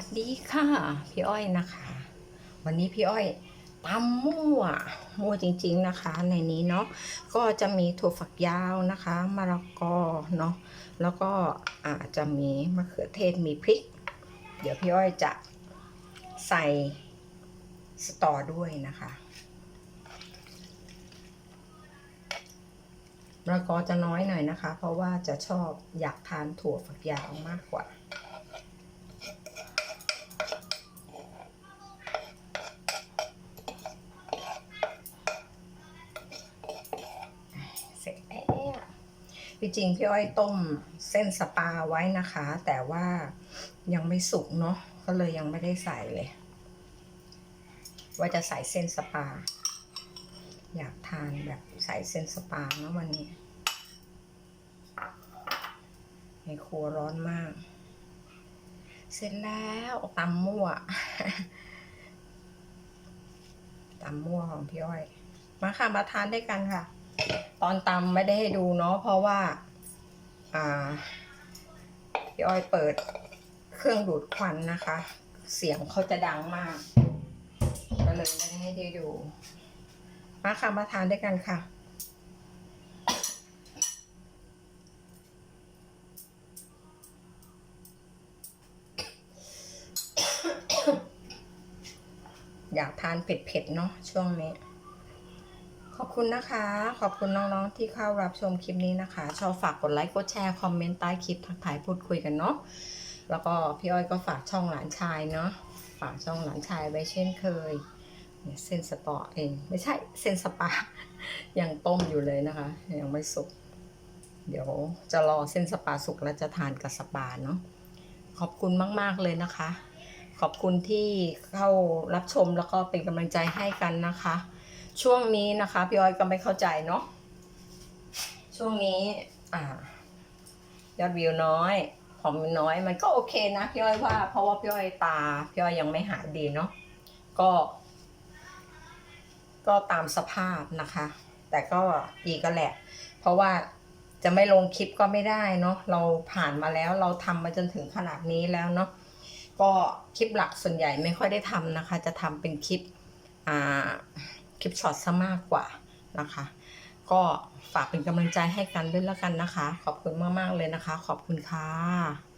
ัสดีค่ะ พี่อ้อยนะคะ วันนี้พี่อ้อยตำมั่วมั่วจริง ๆนะคะ ในนี้เนาะก็จะมีถั่วฝักยาวนะคะมะละกอเนาะแล้วก็อาจจะมีมะเขือเทศมีพริก เดี๋ยวพี่อ้อยจะใส่สตอด้วยนะคะมะละกอจะน้อยหน่อยนะคะ เพราะว่าจะชอบอยากทานถั่วฝักยาวมากกว่า เสร็จแล้ว พี่จริงพี่อ้อยต้มเส้นสปาไว้นะคะ แต่ว่ายังไม่สุกเนาะก็เลยยังไม่ได้ใส่เลย ว่าจะใส่เส้นสปา อยากทานแบบใส่เส้นสปาเนาะวันนี้ในครัวร้อนมาก เสร็จแล้วตำมั่วตำมั่วของพี่อ้อย มาค่ะ มาทานด้วยกันค่ะ ตอนตำไม่ได้ให้ดูเนาะเพราะว่า อ่าพี่อ้อยเปิดเครื่องดูดควันนะคะ เสียงเขาจะดังมากก็เลยไม่ได้ให้ได้ดู มาค่ะมาทานด้วยกันค่ะอยากทานเผ็ดๆเนาะช่วงนี้ อบคุณนะคะ ขอบคุณน้องๆที่เข้ารับชมคลิปนี้นะคะ ชอบฝากกดไลค์กดแชร์คอมเมนต์ใต้คลิปทักทายพูดคุยกันเนาะแล้วก็พี่อ้อยก็ฝากช่องหลานชายเนาะฝากช่องหลานชายไว้เช่นเคยเส้นสปอเองไม่ใช่เส้นสปายังต้มอยู่เลยนะคะ ยังไม่สุก เดี๋ยวจะรอเส้นสปาสุกแล้วจะทานกับสปาเนาะขอบคุณมาก ๆเลยนะคะ ขอบคุณที่เข้ารับชมแล้วก็เป็นกำลังใจให้กันนะคะ ช่วงนี้นะคะพี่อ้อยก็ไม่เข้าใจเนาะช่วงนี้ อ่ายอดวิวน้อยผมน้อยมันก็โอเคนะพี่อ้อยว่า เพราะว่าพี่อ้อยตาพี่อ้อยยังไม่หายดีเนาะก็ ก็ตามสภาพนะคะ แต่ก็ดีก็แหละ เพราะว่าจะไม่ลงคลิปก็ไม่ได้เนาะเราผ่านมาแล้วเราทำมาจนถึงขนาดนี้แล้วเนาะก็คลิปหลักส่วนใหญ่ไม่ค่อยได้ทำนะคะ จะทำเป็นคลิป อ่า คลิปช็อตซะมากกว่านะคะ ก็ฝากเป็นกำลังใจให้กันด้วยแล้วกันนะคะ ขอบคุณมากๆเลยนะคะ ขอบคุณค่ะ